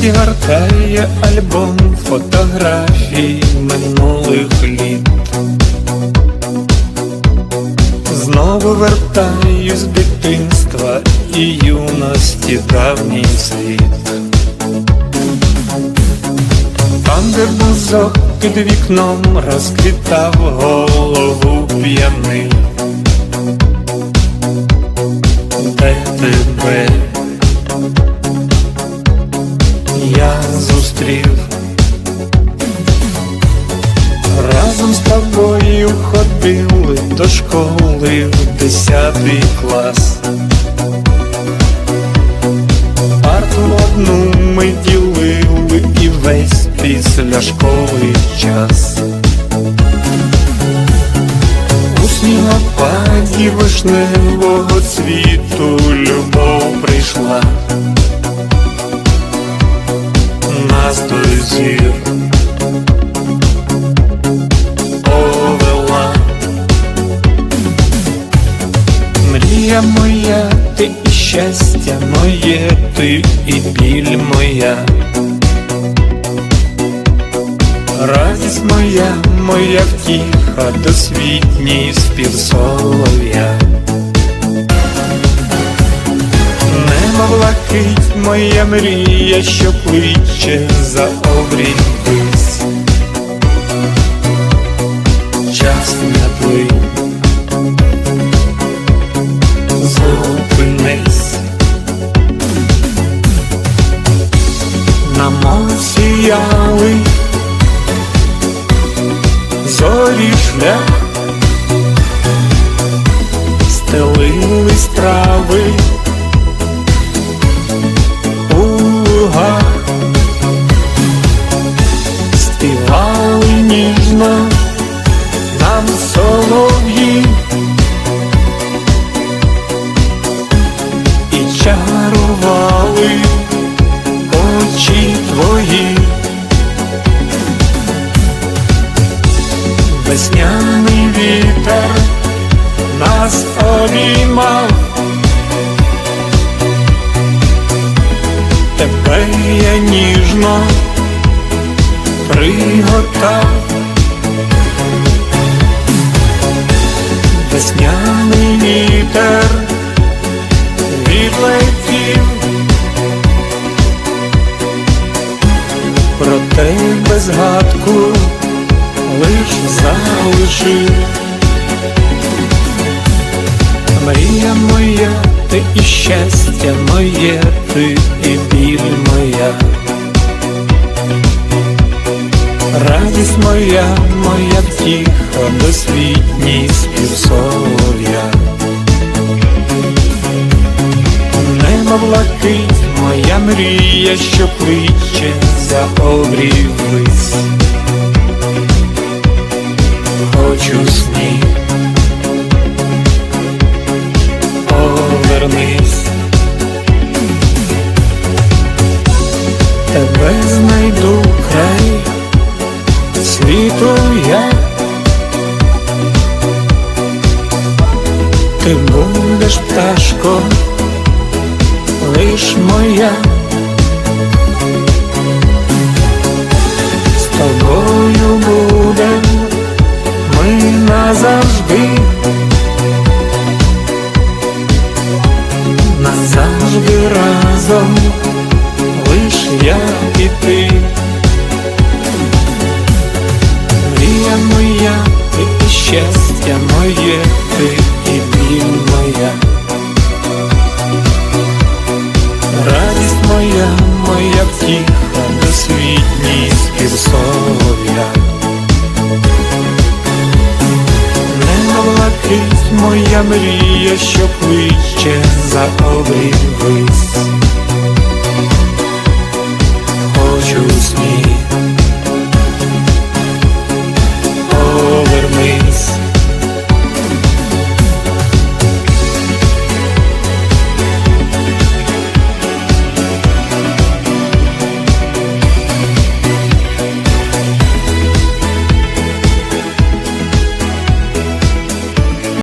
Пам'ять гортає альбом фотографій минулих літ. Знову вертаюсь з дитинства і юності давній світ. Там, де бузок під вікном розквітав голову п'яний. Ходили до школи в десятий клас. Парту одну ми ділили і весь після школи час. У снігопаді вишневого цвіту любов прийшла. Мрія моя, ти і щастя моє, ти і біль моя. Радість моя, моя втіха, досвітній спів солов'я. Небо блакить моя мрія, що кличе за обрій зорі шлях, стелились трави у лугах, співали ніжно нам солов'ї. І чарували очі твої. Весняний вітер нас обіймав, тебе я ніжно приготав. Весняний вітер відлетів, про тебе згадку лиш залишив. Мрія моя, ти і щастя моє, ти і біль моя. Радість моя, моя втіха, досвітній спів солов'я. Небо блакить, моя мрія, що кличе за обрій вись. Хочу сні, повернись, тебе знайду край світу я, ти будеш пташко, лиш моя. Назавжди разом, лиш я і ти. Мрія моя, ти і щастя моє, ти і біль моя. Радість моя, моя втіха, досвітній спів моя мрія, що кличе за обрій. Хочу сні